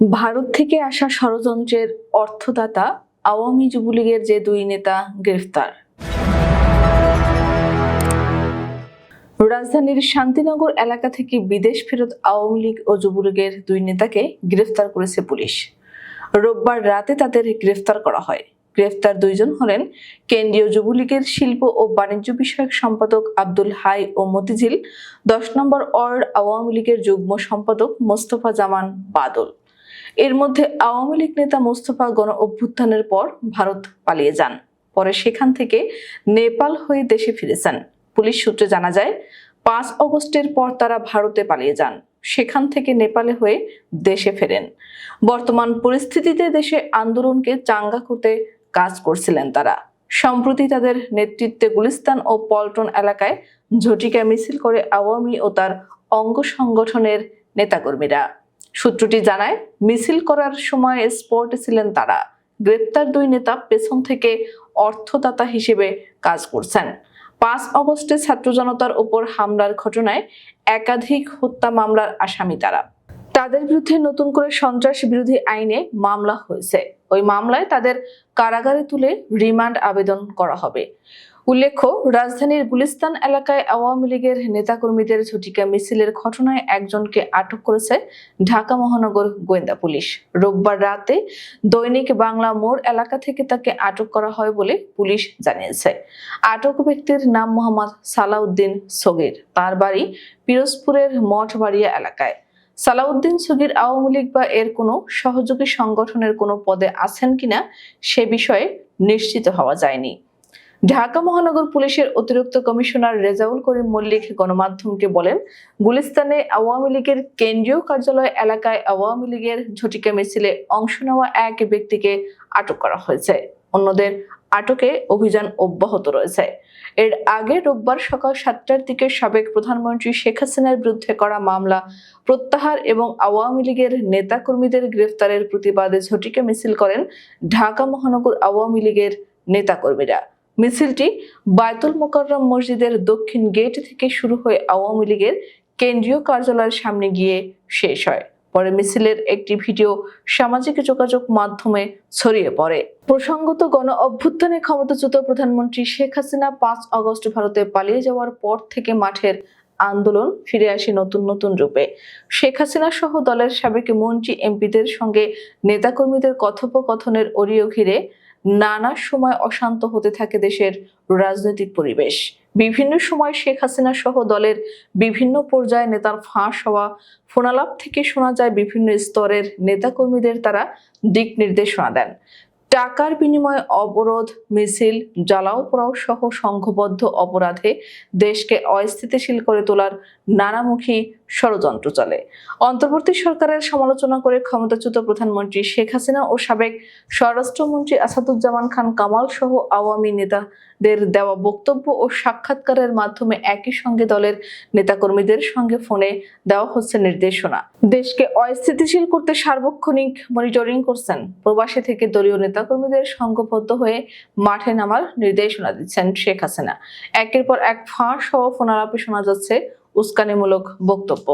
ভারত থেকে আসা ষড়যন্ত্রের অর্থদাতা আওয়ামী যুবলীগের যে দুই নেতা গ্রেফতার। রাজধানীর শান্তিনগর এলাকা থেকে বিদেশ ফেরত আওয়ামী লীগ ও যুবলীগের দুই নেতাকে গ্রেফতার করেছে পুলিশ। রোববার রাতে তাদের গ্রেফতার করা হয়। গ্রেফতার দুইজন হলেন কেন্দ্রীয় যুবলীগের শিল্প ও বাণিজ্য বিষয়ক সম্পাদক আব্দুল হাই ও মতিঝিল, দশ নম্বর ওয়ার্ড আওয়ামী লীগের যুগ্ম সম্পাদক মোস্তফা জামান বাদল। এর মধ্যে আওয়ামী লীগ নেতা মোস্তফা গণ অভ্যুত্থানের পর ভারত পালিয়ে যান। পরে সেখান থেকে নেপাল হয়ে দেশে ফিরেছেন। পুলিশ সূত্রে জানা যায়, পাঁচ অগস্টের পর তারা ভারতে পালিয়ে যান। সেখান থেকে নেপালে হয়ে দেশে ফেরেন। বর্তমান পরিস্থিতিতে দেশে আন্দোলনকে চাঙ্গা করতে কাজ করছিলেন তারা। সম্প্রতি তাদের নেতৃত্বে গুলিস্তান ও পল্টন এলাকায় ঝটিকা মিছিল করে আওয়ামী ও তার অঙ্গ সংগঠনের নেতাকর্মীরা। সূত্রটি জানায়, মিছিল করার সময় স্পটে ছিলেন তারা। গ্রেপ্তার দুই নেতা পেছন থেকে অর্থদাতা হিসেবে কাজ করছেন। পাঁচ অগস্টে ছাত্র জনতার উপর হামলার ঘটনায় একাধিক হত্যা মামলার আসামি তারা। তাদের বিরুদ্ধে নতুন করে সন্ত্রাস বিরোধী আইনে মামলা হয়েছে। ওই মামলায় তাদের কারাগারে তুলে রিমান্ড আবেদন করা হবে। উল্লেখ্য, রাজধানীর গুলিস্তান এলাকায় আওয়ামী লীগের নেতাকর্মীদের ঝটিকা মিছিলের ঘটনায় একজনকে আটক করেছে ঢাকা মহানগর গোয়েন্দা পুলিশ। রোববার রাতে দৈনিক বাংলা মোড় এলাকা থেকে তাকে আটক করা হয় বলে পুলিশ জানিয়েছে। আটক ব্যক্তির নাম মোহাম্মদ সালাউদ্দিন সগির। তার বাড়ি পিরোজপুরের মঠবাড়িয়া এলাকায়। সালাউদ্দিন সগির আওয়ামী লীগ বা এর কোনো সহযোগী সংগঠনের কোনো পদে আছেন কিনা সে বিষয়ে নিশ্চিত হওয়া যায়নি। ঢাকা মহানগর পুলিশের অতিরিক্ত কমিশনার রেজাউল করিম মল্লিক গণমাধ্যমকে বলেন, গুলিস্তানে আওয়ামী লীগের কেন্দ্রীয় কার্যালয় এলাকায় আওয়ামী লীগের ঝটিকা মিছিলে অংশ নেওয়া এক ব্যক্তিকে আটক করা হয়েছে। অন্যদের আটকে অভিযান অব্যাহত রয়েছে। এর আগে রোববার সকাল সাতটার দিকে সাবেক প্রধানমন্ত্রী শেখ হাসিনার বিরুদ্ধে করা মামলা, প্রত্যাহার এবং আওয়ামী লীগের নেতাকর্মীদের গ্রেফতারের প্রতিবাদে ঝটিকা মিছিল করেন ঢাকা মহানগর আওয়ামী লীগের নেতাকর্মীরা। মিছিলটি বায়তুল মোকাররম মসজিদের দক্ষিণ গেট থেকে শুরু হয়ে আওয়ামী লীগের কেন্দ্রীয় কার্যালয়ের সামনে গিয়ে শেষ হয়। পরে মিছিলের একটি ভিডিও সামাজিক যোগাযোগ মাধ্যমে ছড়িয়ে পড়ে। প্রসঙ্গত গণ অভ্যুত্থানে ক্ষমতাচ্যুত প্রধানমন্ত্রী শেখ হাসিনা পাঁচ আগস্ট ভারতে পালিয়ে যাওয়ার পর থেকে মাঠের আন্দোলন ফিরে আসে নতুন নতুন রূপে। শেখ হাসিনা সহ দলের সাবেক মন্ত্রী এমপিদের সঙ্গে নেতাকর্মীদের কথোপকথনের অরিয় ঘিরে নানা সময় অশান্ত হতে থাকে দেশের রাজনৈতিক পরিবেশ। বিভিন্ন সময় শেখ হাসিনা সহ দলের বিভিন্ন পর্যায়ে নেতার ফাঁস হওয়া, ফোনালাপ থেকে শোনা যায় বিভিন্ন স্তরের নেতাকর্মীদের তারা দিক নির্দেশনা দেন। টাকার বিনিময়ে অবরোধ, মিছিল, জ্বালাও পোড়াও সহ সংঘবদ্ধ অপরাধে দেশকে অস্থিতিশীল করে তোলার নানামুখী ষড়যন্ত্র চলে। অন্তর্বর্তী সরকারের সমালোচনা করে ক্ষমতাচ্যুত প্রধানমন্ত্রী শেখ হাসিনা ও সাবেক স্বরাষ্ট্রমন্ত্রী আসাদুজ্জামান খান কামাল সহ আওয়ামী নেতাদের দেওয়া বক্তব্য ও সাক্ষাৎকারের মাধ্যমে একই সঙ্গে দলের নেতাকর্মীদের সঙ্গে ফোনে দেওয়া হচ্ছে নির্দেশনা। দেশকে অস্থিতিশীল করতে সার্বক্ষণিক মনিটরিং করছেন প্রবাসী থেকে দলীয় নেতাকর্মীদের সংঘবদ্ধ হয়ে মাঠে নামার নির্দেশনা দিচ্ছেন শেখ হাসিনা। একের পর এক ফাঁস হওয়া ফোনালাপে শোনা যাচ্ছে উস্কানিমূলক বক্তব্য।